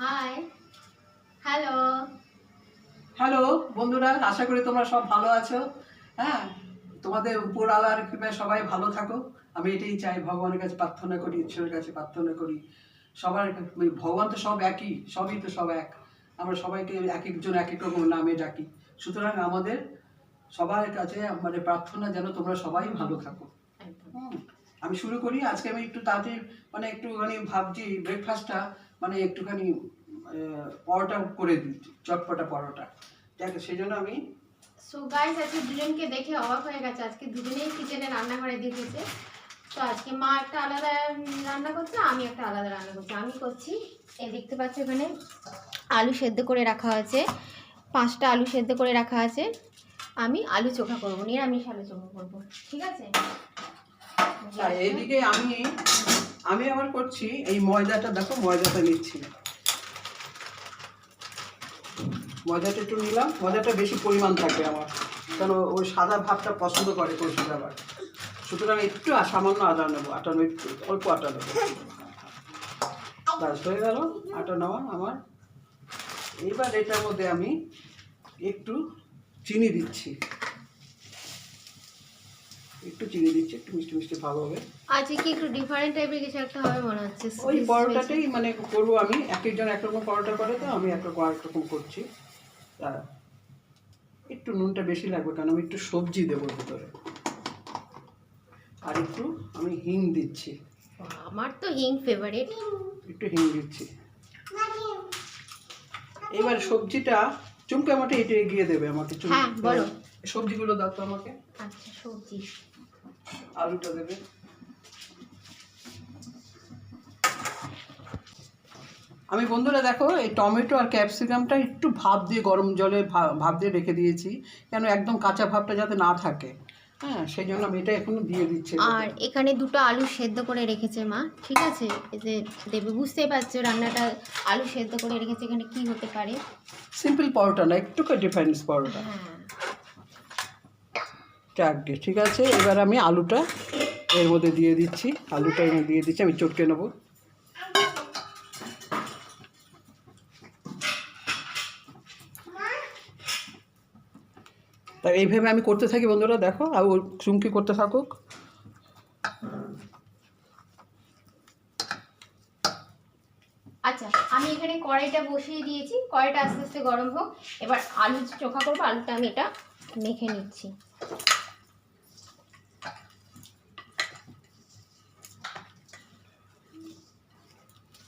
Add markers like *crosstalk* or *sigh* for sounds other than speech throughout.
Hi hello hello বন্ধুরা আশা করি তোমরা সব ভালো আছো। হ্যাঁ তোমাদের উপর আলার কৃপায় সবাই ভালো থাকো। আমি এটাই চাই ভগবানের কাছে প্রার্থনা করি ঈশ্বরের কাছে প্রার্থনা করি। সবার মানে ভগবান তো সব একই সবই তো সব এক। আমরা সবাইকে এক একজন এক এক রকম নামে ডাকি। সুতরাং আমাদের সবার কাছে মানে প্রার্থনা যেন তোমরা সবাই ভালো থাকো। আমি শুরু করি। আজকে আমি একটু তাড়াতাড়ি মানে একটুখানি ভাবছি ব্রেকফাস্টটা মানে একটুখানি পরোটা করে দিই, চটপটা পরোটা। দেখ সেই জন্য আমি সো গাইস আজকে দুজনকে দেখে অবাক হয়ে গেছে। আজকে দুজনেই কিচেনে রান্না করে দিতেছে তো আজকে মা একটা আলাদা রান্না করছে, আমি একটা আলাদা রান্না করছি। আমি করছি, এই দেখতে পাচ্ছ এখানে আলু সেদ্ধ করে রাখা আছে পাঁচটা আলু সেদ্ধ করে রাখা আছে। আমি আলু চোখা করব, নিরামিষ আলু চোখা করব। ঠিক আছে? আর এইদিকে আমি আমি আবার করছি, এই ময়দাটা দেখো, ময়দাটা নিচ্ছি। ময়দাটা একটু নিলাম, ময়দাটা বেশি পরিমাণ থাকবে আমার, কেন ওই সাদা ভাবটা পছন্দ করে কৌশিক আবার সুতরাং একটু সামান্য আটা নেব আটা নেব, একটু অল্প আটা নেব। ব্যাস, হয়ে গেল আটা নেওয়া আমার। এইবার এটার মধ্যে আমি একটু চিনি দিচ্ছি। একটু চিনি দিচ্ছি একটু মিষ্টি মিষ্টি ভাব হবে। আজকে কি একটু ডিফারেন্ট টাইপের কিছু একটা হবে মনে হচ্ছে? ওই পরোটাটাই মানে করব আমি। এক একজন এক রকম পরোটা করে তো আমি এক রকম করছি। তা একটু নুনটা বেশি লাগবে কারণ আমি একটু সবজি দেবো ভিতরে। আর একটু আমি হিং দিচ্ছি। আমার তো হিং ফেভারিট একটু হিং দিচ্ছি। এবার সবজিটা চুমকে আমাকে এটা এগিয়ে দেবে আমাকে চুমকে। হ্যাঁ, বলো। সবজিগুলো দাও তো আমাকে। আচ্ছা সবজি। আলুটা দেবে। আমি বন্ধুরা দেখো এই টমেটো আর ক্যাপসিকামটা একটু ভাপ দিয়ে গরম জলে ভাপ দিয়ে রেখে দিয়েছি কেন একদম কাঁচা ভাবটা যাতে না থাকে। হ্যাঁ সেই জন্য আমি এটা এখনও দিয়ে দিচ্ছি। আর এখানে দুটো আলু সেদ্ধ করে রেখেছে মা ঠিক আছে? যে দেবে বুঝতেই পারছ রান্নাটা আলু সেদ্ধ করে রেখেছে এখানে কি হতে পারে? সিম্পল পরোটা না একটু ডিফারেন্স পরোটা। হ্যাঁ। চারটে ঠিক আছে? এবার আমি আলুটা এর মধ্যে দিয়ে দিচ্ছি। আলুটা এর দিয়ে দিচ্ছি, আমি চটকে নেব। তা এইভাবে আমি করতে থাকি, বন্ধুরা, দেখো, আর ও চুমকি করতে থাকুক। আচ্ছা আমি এখানে কড়াইটা বসিয়ে দিয়েছি। কড়াইটা আস্তে আস্তে গরম হোক। এবার আলু চোখা করব, আলুটা আমি এটা মেখে নিচ্ছি।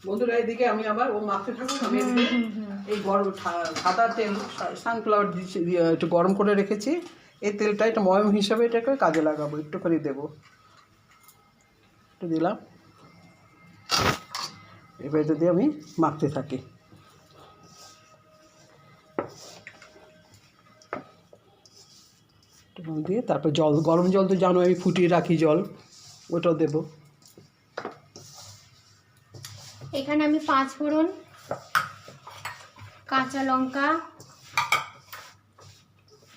বন্ধুরা এদিকে আমি আবার ও মাখতে থাকুক আমি এই গরম সাদা তেল সানফ্লাওয়ার দিচ্ছি দিয়ে একটু গরম করে রেখেছি। এই তেলটা একটা ময়ম হিসাবে এটাকে কাজে লাগাবো একটুখানি দেবো। একটু দিলাম। এবার এটা দিয়ে আমি মাখতে থাকি। একটু দিয়ে তারপর জল গরম জল তো জানো আমি ফুটিয়ে রাখি জল ওটাও দেবো। এখানে আমি পাঁচ ফোড়ন, কাঁচা লঙ্কা,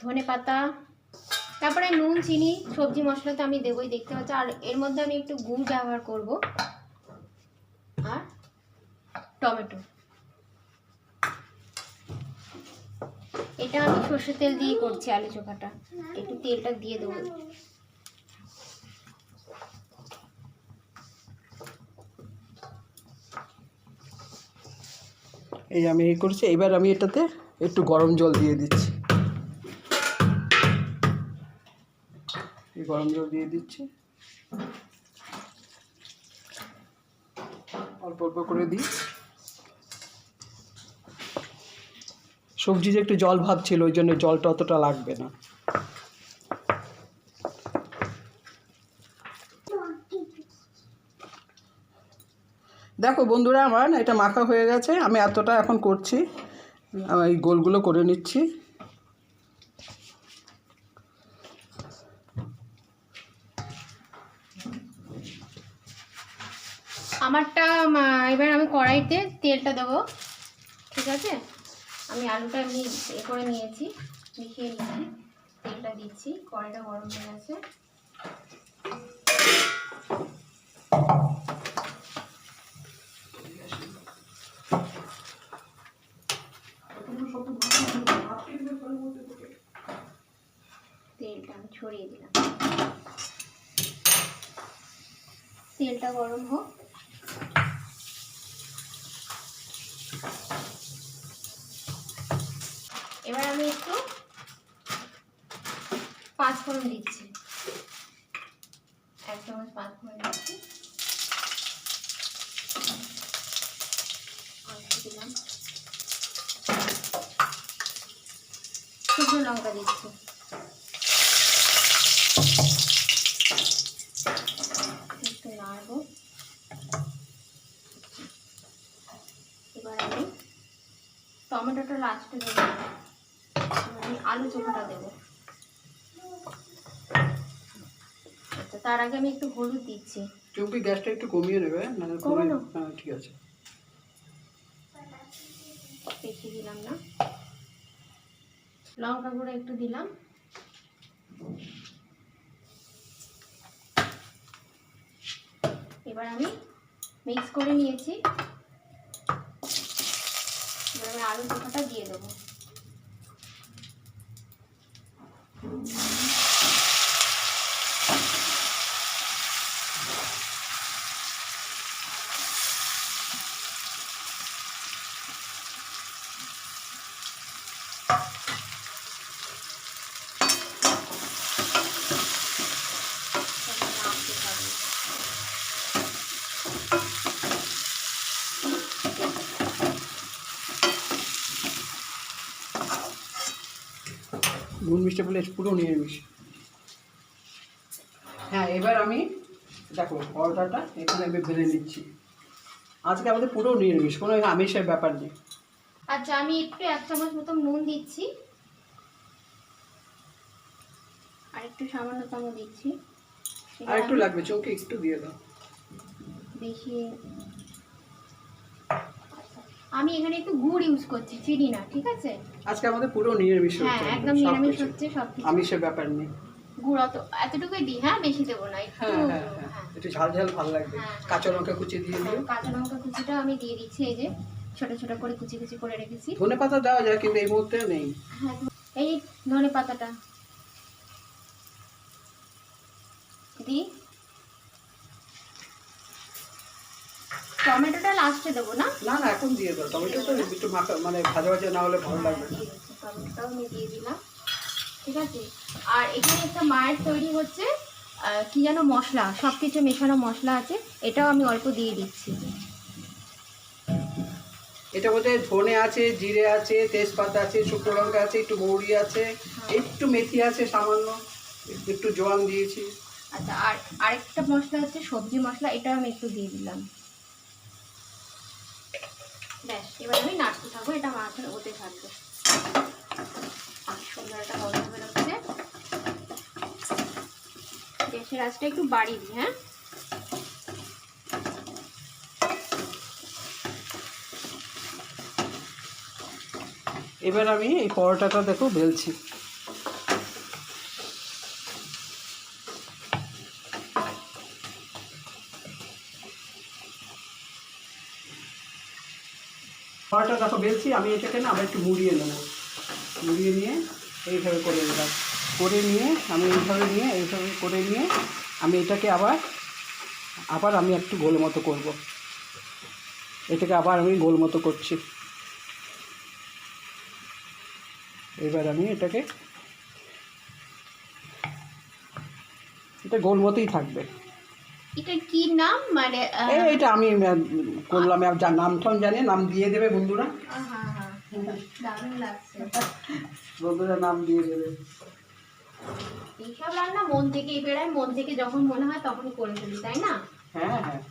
ধনে পাতা, তারপরে নুন, চিনি, সবজি মশলা তো আমি দেবই, দেখতে পাচ্ছি। আর এর মধ্যে আমি একটু গুড় ব্যবহার করব। আর টমেটো। এটা আমি সর্ষের তেল দিয়ে করছি, আলু চোখাটা। একটু তেলটা দিয়ে দেবো। এই আমি এই করছি, এবার আমি এটাতে একটু গরম জল দিয়ে দিচ্ছি। এই গরম জল দিয়ে দিচ্ছি। অল্প অল্প করে দিই। সবজি যে একটু জল ভাব ছিল, ওই জন্য জলটা অতটা লাগবে না। দেখো বন্ধুরা আমার, এটা মাখা হয়ে গেছে, আমি এতটা এখন করছি। এই গোলগুলো করে নিচ্ছি। আমারটা এবার আমি কড়াইতে তেলটা দেবো। ঠিক আছে? আমি আলুটা এমনি এ করে নিয়েছি মিশিয়ে নিয়েছি। তেলটা দিচ্ছি, কড়াইটা গরম হয়ে গেছে। তেলটা গরম হোক। এবার আমি একটু পাঁচ ফোড়ন দিচ্ছি। এক চামচ পাঁচ ফোড়ন দিচ্ছি। দিলাম। শুকনো লঙ্কা দিচ্ছি একটু নাড়বো এবার আমি টমেটোটা লাস্টে দেবো এবার আমি আলু চোখাটা দেবো আচ্ছা তার আগে আমি একটু হলুদ দিচ্ছি। চুম্পি গ্যাসটা একটু কমিয়ে নেবে না কমানো? হ্যাঁ ঠিক আছে। বেশি দিলাম না। লঙ্কা গুঁড়ো একটু দিলাম। এবার আমি মিক্স করে নিয়েছি। এবার আমি আলু চোখাটা দিয়ে দেবো তখন নাড়তে থাকব। নুন মিষ্টি বলে পুরো নিরামিষ। হ্যাঁ এবার আমি দেখো পরোটাটা এখানে আমি বেলে নিচ্ছি। আজকে আমাদের পুরো নিরামিষ কোনো আমিষের ব্যাপার নেই। আচ্ছা আমি একটু এক চামচ মতো নুন দিচ্ছি। আর একটু সামান্যতম দিচ্ছি। আর একটু লাগবে চৌকে একটু দিয়ে দাও। বেশি আমি এখানে একটু গুড় ইউজ করছি চিনি না ঠিক আছে? আজকে আমাদের পুরো নিরামিষ হ্যাঁ হচ্ছে একদম নিরামিষ হচ্ছে সব কিছু। আমিষের ব্যাপার নেই গুড় অত এতটুকুই দিই হ্যাঁ বেশি দেবো না একটু হ্যাঁ হ্যাঁ হ্যাঁ। হ্যাঁ। একটু ঝাল ঝাল ভালো লাগবে। হ্যাঁ। কাঁচা লঙ্কা কুচি দিয়ে দিও। হ্যাঁ, কাঁচা লঙ্কা কুচিটা আমি দিয়ে দিচ্ছি এই যে ছোট ছোট করে কুচি কুচি করে রেখেছি। ধনে পাতা দেওয়া যায় কিন্তু এই মুহূর্তে নেই। হ্যাঁ এই ধনে পাতাটা। দি টমেটোটা লাস্টে দেবো না? না না এখন দিয়ে দাও টমেটো তো একটু মাখা মানে ভাজা ভাজা না হলে ভালো লাগবে না। টমেটোটাও আমি দিয়ে দিলাম ঠিক আছে? আর এখানে একটা মায়ের তৈরি হচ্ছে কি যেন মশলা সব কিছু মেশানো মশলা আছে এটাও আমি অল্প দিয়ে দিচ্ছি। এটা মধ্যে ধনে আছে জিরে আছে তেজপাতা আছে শুকনো লঙ্কা আছে একটু মৌরি আছে একটু মেথি আছে সামান্য একটু জোয়ান দিয়েছি। আচ্ছা আর আরেকটা মশলা হচ্ছে সবজি মশলা এটাও আমি একটু দিয়ে দিলাম। ব্যাস, এবার আমি নাড়তে থাকব, এটা মাথায় ওতে থাকবে। সুন্দর একটা গন্ধ বেরোচ্ছে গ্যাসের আঁচটা একটু বাড়িয়ে দিই হ্যাঁ? এবার আমি এই পরোটাটা দেখো বেলছি। পরোটা দেখো বেলছি, আমি এটাকে না আবার একটু মুড়িয়ে নেব। মুড়িয়ে নিয়ে এইভাবে করে দিলাম করে নিয়ে আমি এইভাবে নিয়ে, এইভাবে করে নিয়ে আমি এটাকে আবার আবার আমি একটু গোল মতো করব। এটাকে আবার আমি গোল মতো করছি। এবার আমি এটাকে, এটা গোল মতোই থাকবে। এটা কি নাম? মানে এটা আমি করলাম আর যা নাম টাম জানি নাম দিয়ে দেবে বন্ধুরা। আহা, দারুণ লাগছে। বন্ধুরা নাম দিয়ে দেবে। এইসব রান্না মন থেকেই বেড়ায় মন থেকে যখন মনে হয় তখনই করে ফেলি তাই না? হ্যাঁ হ্যাঁ।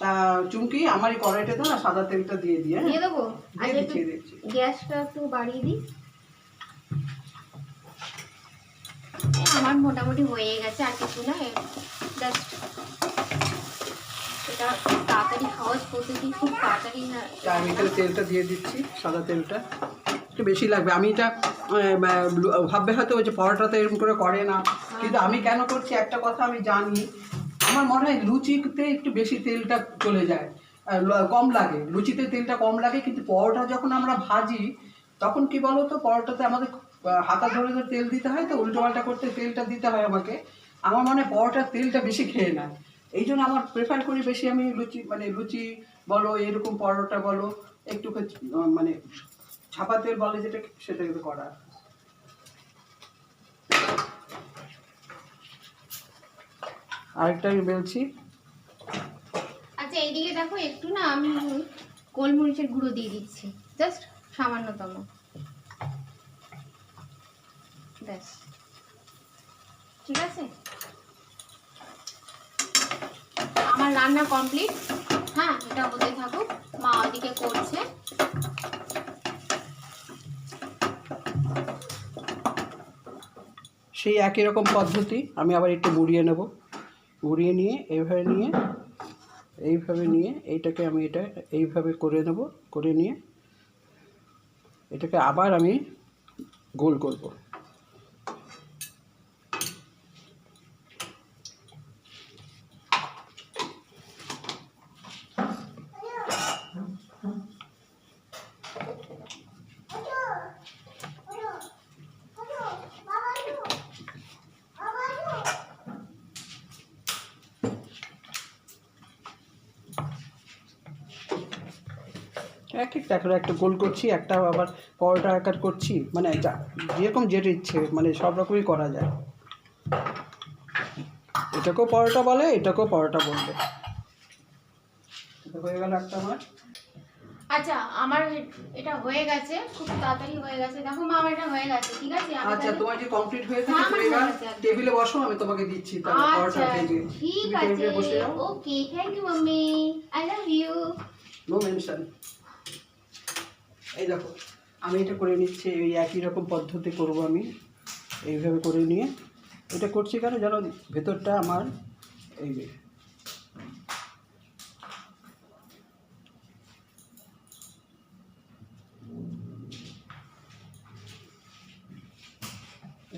তা চুমকি আমার এই কড়াইটাতে না সাদা তেলটা দিয়ে দিয়ে দিয়ে দেবো দিচ্ছি। গ্যাসটা একটু বাড়িয়ে দিই এই আমার মোটামুটি হয়ে গেছে আর কিছু না জাস্ট এটা তাড়াতাড়ি সহজ পদ্ধতি খুব তাড়াতাড়ি আমি এখানে তেলটা দিয়ে দিচ্ছি, সাদা তেলটা। একটু বেশি লাগবে। আমি এটা ভাববে হয়তো ওই যে পরোটাতে এরকম করে করে না। কিন্তু আমি কেন করছি একটা কথা আমি জানি। আমার মনে হয় লুচিতে একটু বেশি তেলটা চলে যায়। কম লাগে। লুচিতে তেলটা কম লাগে, কিন্তু পরোটা যখন আমরা ভাজি, তখন কি বলো তো পরোটাতে আমাদের হাতা ধরে ধরে তেল দিতে হয় তো উল্টো পাল্টা করতে তেলটা দিতে হয় আমাকে। আমার মনে পরোটার তেলটা বেশি খেয়ে নেয়। এই জন্য আমার প্রেফার করি বেশি আমি লুচি মানে লুচি বলো, এরকম পরোটা বলো একটু মানে ছাপা তেল বলে যেটা সেটা কিন্তু করা। আরেকটা আমি বেলছি। আচ্ছা এইদিকে দেখো একটু না আমি গোলমরিচের গুঁড়ো দিয়ে দিচ্ছি, জাস্ট সামান্যতম। ব্যাস ঠিক আছে? আমার রান্না কমপ্লিট। হ্যাঁ এটা হতে থাকুক। মা ওদিকে করছে। সেই একই রকম পদ্ধতি। আমি আবার একটু মুড়িয়ে নেব। মুড়িয়ে নিয়ে, এইভাবে নিয়ে এইভাবে নিয়ে, এইটাকে আমি এটা এইভাবে করে নেব, করে নিয়ে, এটাকে আবার আমি গোল করব। এক একটা গোল করছি একটা আবার পরোটা আকার করছি মানে যা- যেরকম যেটা ইচ্ছে মানে সব রকমই করা যায়। এটাকেও পরোটা বলে এটাকেও পরোটা বলবে। হয়ে গেল একটা আমার। আচ্ছা আমার এটা হয়ে গেছে খুব তাড়াতাড়ি হয়ে গেছে। দেখো মা আমার এটা হয়ে গেছে ঠিক আছে? আচ্ছা তোমার যে কমপ্লিট হয়ে গেছে হয়ে গেছে। টেবিলে বসো আমি তোমাকে দিচ্ছি তাহলে পরোটা আচ্ছা ভেজে ঠিক আছে। Okay thank you mummy I love you no mention এই দেখো। আমি এটা করে নিচ্ছি, এই একই রকম পদ্ধতি করব আমি। এইভাবে করে নিয়ে। এটা করছি কেন যেন ভেতরটা আমার এই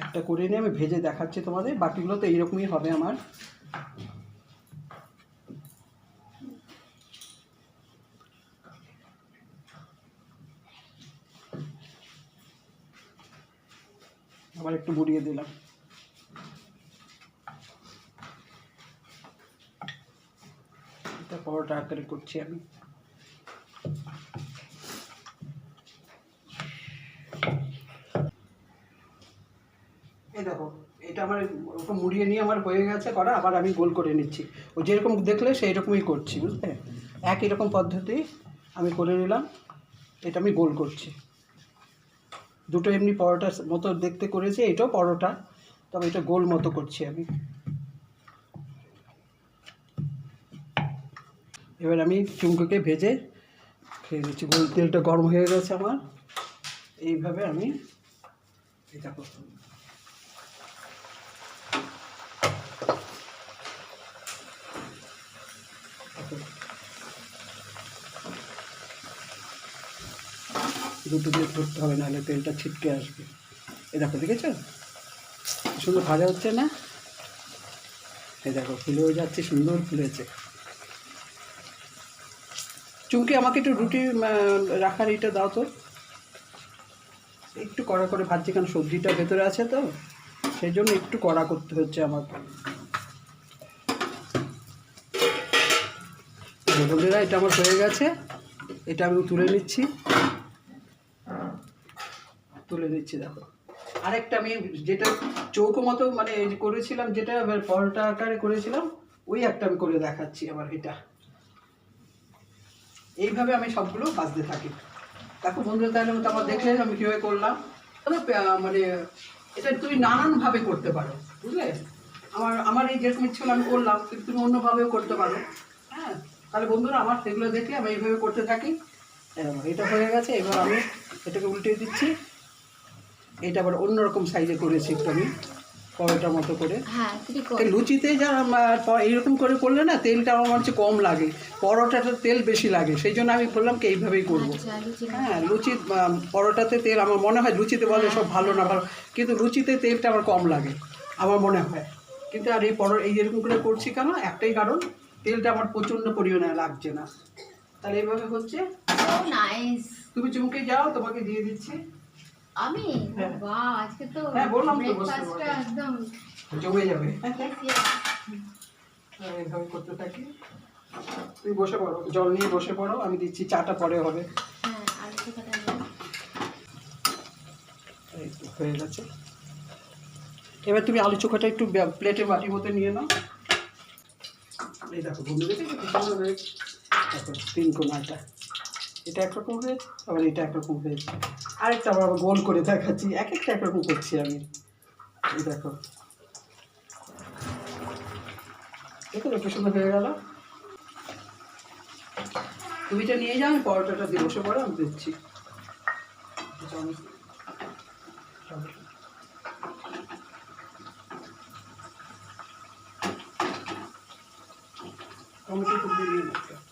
একটা করে নিয়ে আমি ভেজে দেখাচ্ছি তোমাদের। বাকিগুলো তো এইরকমই হবে আমার আবার একটু বুড়িয়ে দিলাম। এটা পরোটা আকারে করছি আমি। এই দেখো, এটা আমার ওরকম মুড়িয়ে নিয়ে আমার হয়ে গেছে করা, আবার আমি গোল করে নিচ্ছি। ও যেরকম দেখলে সেই রকমই করছি, বুঝলে? একই রকম পদ্ধতি আমি করে নিলাম, এটা আমি গোল করছি। দুটো এমনি পরোটার মতো দেখতে করেছি, এটাও পরোটা, তবে এটা গোল মতো করছি আমি। এবার আমি চুমকোকে ভেজে খেয়ে দিচ্ছি গোল তেলটা গরম হয়ে গেছে আমার। এইভাবে আমি এটা করব দুটো দিয়ে ধরতে হবে, নাহলে তেলটা ছিটকে আসবে। এ দেখো, দেখেছ? সুন্দর ভাজা হচ্ছে না? এ দেখো, ফুলেও যাচ্ছে, সুন্দর ফুলেছে। চুমকি, আমাকে একটু রুটি রাখার এটা দাও তো। একটু কড়া করে ভাজছি, কারণ সবজিটা ভেতরে আছে তো। সেই জন্য একটু কড়া করতে হচ্ছে আমাকে। বন্ধুরা, এটা আমার হয়ে গেছে। এটা আমি তুলে নিচ্ছি। তুলে দিচ্ছি, দেখো। আরেকটা আমি যেটা চৌকো মতো মানে করেছিলাম, যেটা পরোটা আকারে করেছিলাম, ওই একটা আমি করে দেখাচ্ছি আবার এটা। এইভাবে আমি সবগুলো বাজতে থাকি। দেখো বন্ধুরা, তাহলে তো আমার দেখলেন আমি কীভাবে করলাম? মানে এটা তুমি নানানভাবে করতে পারো, বুঝলে? আমার আমার এই যেরকম ইচ্ছে আমি করলাম, কিন্তু তুমি অন্যভাবেও করতে পারো। হ্যাঁ তাহলে বন্ধুরা, আমার সেগুলো দেখে আমি এইভাবে করতে থাকি। এটা হয়ে গেছে, এবার আমি এটাকে উল্টে দিচ্ছি। এটা আবার অন্যরকম সাইজে করেছি একটু আমি পরোটার মতো করে। হ্যাঁ লুচিতে যা এইরকম করে করলে না তেলটা আমার হচ্ছে কম লাগে পরোটাটা তেল বেশি লাগে সেই জন্য আমি বললাম কি এইভাবেই করব। আচ্ছা হ্যাঁ লুচি পরোটাতে তেল আমার মনে হয় লুচিতে বলে সব ভালো না ভালো কিন্তু লুচিতে তেলটা আমার কম লাগে আমার মনে হয়। কিন্তু আর এই পর এই এরকম করে করছি কেন একটাই কারণ তেলটা আমার প্রচণ্ড পরিমাণে লাগছে না। তাহলে এইভাবে হচ্ছে? সো তুমি চুমকে যাও তোমাকে দিয়ে দিচ্ছি। আমি? হ্যাঁ। বাহ আজকে তো হ্যাঁ, বললাম তো ব্রেকফাস্টটা। একদম জমে যাবে. আর এইভাবে করতে থাকি। তুই বসে পড়ো জল নিয়ে বসে পড়ো আমি দিচ্ছি চাটা পরে হবে। হ্যাঁ হয়ে গেছে। এবার তুমি আলু চোখাটা একটু প্লেটে বাটির মধ্যে নিয়ে নাও। এই দেখো বন্ধু দেখে দেখো তিন কোনাটা। এটা একরকম হয়েছে আবার এটা একরকম হয়েছে আরেকটা আবার গোল করে দেখাচ্ছি, এক একটা একরকম করছি আমি। দেখো। দেখো কি সুন্দর হয়ে গেল। তুমি এটা নিয়ে যাও, আমি পরোটাটা দিয়ে বসে পড়ো, আমি দিচ্ছি। টমেটো খুব দিয়ে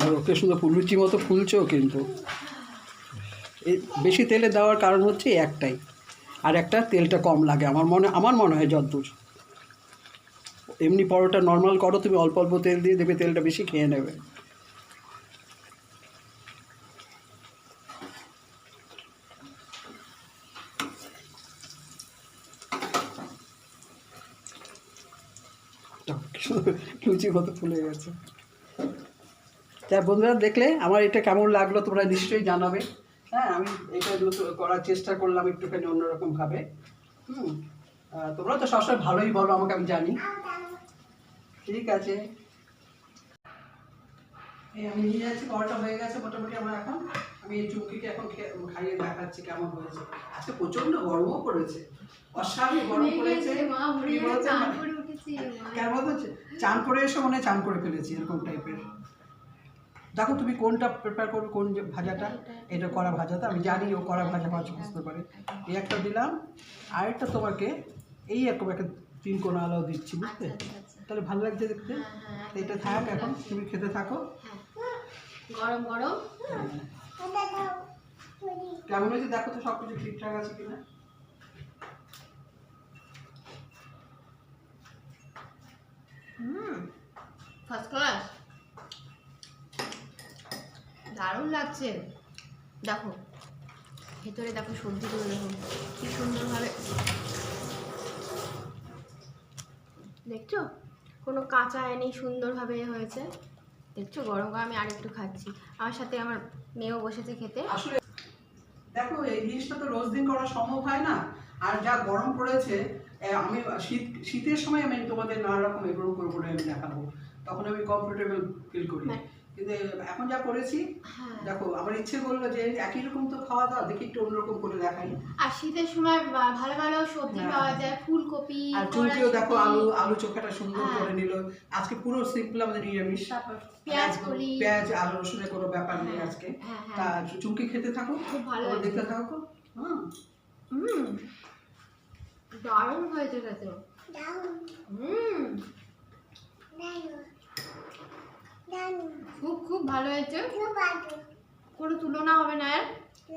দিয়ে ওকে শুধু ফুলুচি মতো ফুলছেও কিন্তু। বেশি তেলে দেওয়ার কারণ হচ্ছে একটাই। আর একটা তেলটা কম লাগে আমার মনে আমার মনে হয় যদ্দূর। এমনি পরোটা নর্মাল করো, তুমি অল্প অল্প তেল দিয়ে দেবে, তেলটা বেশি খেয়ে নেবে। লুচি কত ফুলে গেছে। তা বন্ধুরা দেখলে আমার এটা কেমন লাগল তোমরা নিশ্চয়ই জানাবে। হ্যাঁ আমি এটা করার চেষ্টা করলাম একটুখানি অন্যরকমভাবে হুম তোমরা তো সবসময় ভালোই বলো আমাকে আমি জানি। ঠিক আছে। এই আমি নিয়ে যাচ্ছি পরোটা হয়ে গেছে মোটামুটি আমার এখন। আমি এই চুমকিকে এখন খাইয়ে দেখাচ্ছি কেমন হয়েছে। আজকে প্রচণ্ড গরমও পড়েছে। অস্বাভাবিক গরম পড়েছে। কেমন হচ্ছে চান করে এসে মনে চান করে ফেলেছি এরকম টাইপের দেখো তুমি কোনটা প্রিপেয়ার করবে কোন যে ভাজাটা? এটা করা ভাজা তো আমি জানি ও করা ভাজা মাছ বুঝতে পারে। এই একটা দিলাম আরেকটা তোমাকে এই এরকম একটা তিন কোনা আলাও দিচ্ছি বুঝতে আচ্ছা, আচ্ছা, আচ্ছা। তাহলে ভালো লাগছে দেখতে। হ্যাঁ, হ্যাঁ, এটা থাক এখন তুমি খেতে থাকো। হ্যাঁ। গরম গরম। কেমন হয়েছে দেখো তো সব কিছু ঠিকঠাক আছে কিনা? হুম ফার্স্ট ক্লাস দারুণ লাগছে। দেখো, ভেতরে দেখো সবজিগুলো দেখো, কি সুন্দরভাবে। দেখছ? কোনো কাঁচা হয়নি সুন্দরভাবে হয়েছে। দেখছ? গরম গরম আমি আরেকটু খাচ্ছি। আমার সাথে আমার মেয়েও বসেছে খেতে। আসলে দেখো, এই জিনিসটা তো রোজ দিন করা সম্ভব হয় না। আর যা গরম পড়েছে আমি শীত শীতের সময় আমি তোমাদের নানা রকম এগুলো করে করে আমি দেখাবো। তখন আমি কমফোর্টেবল ফিল করি। হ্যাঁ। কিন্তু এখন যা করেছি হ্যাঁ। দেখো আমার ইচ্ছে করল যে একই রকম তো খাওয়া দাওয়া দেখি একটু অন্যরকম করে দেখাই। আর শীতের সময় ভালো ভালো সবজি হ্যাঁ। পাওয়া যায় ফুলকপি আর চুমকিও দেখো আলু আলু চোখাটা সুন্দর হ্যাঁ। করে নিল। আজকে পুরো সিম্পল আমাদের নিরামিষ। পেঁয়াজ কলি। পেঁয়াজ আর রসুনের কোনো ব্যাপার নেই হ্যাঁ, আজকে। হ্যাঁ, হ্যাঁ। তা চুমকি খেতে থাকো। খুব ভালো দেখতে থাকো। হুম। দারুণ হয়েছে খেতে। হুম। খুব খুব ভালো হয়েছে। কোনো তুলনা হবে না এর।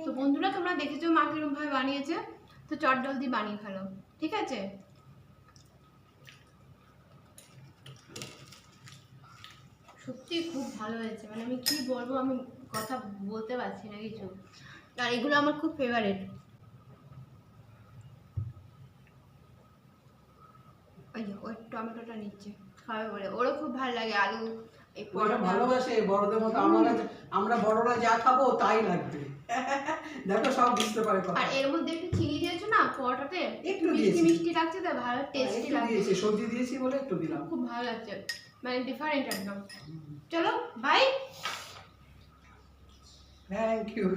তো বন্ধুরা তোমরা দেখেছ মা কিরম ভাবে বানিয়েছে? তো চট জলদি বানিয়ে ফেলো ঠিক আছে? সত্যি খুব ভালো হয়েছে। মানে আমি কি বলব আমি কথা বলতে পারছি না কিছু। আর এগুলো আমার খুব ফেভারিট ওই যে ওই টমেটোটা নিচ্ছে খাবে বলে। ওরও খুব ভালো লাগে আলু এই পরোটা। ভালোবাসে বড়দের মতো। আমরা আমরা বড়রা যা খাব তাই লাগবে। *laughs* দেখো সব বুঝতে পারে আর এর মধ্যে একটু চিনি দিয়েছ না পরোটাতে? একটু মিষ্টি মিষ্টি লাগছে তো ভালো টেস্টি একটু লাগছে। দিয়েছি সবজি দিয়েছি বলে একটু দিলাম। খুব ভালো লাগছে। মানে ডিফারেন্ট একদম। চলো বাই থ্যাংক ইউ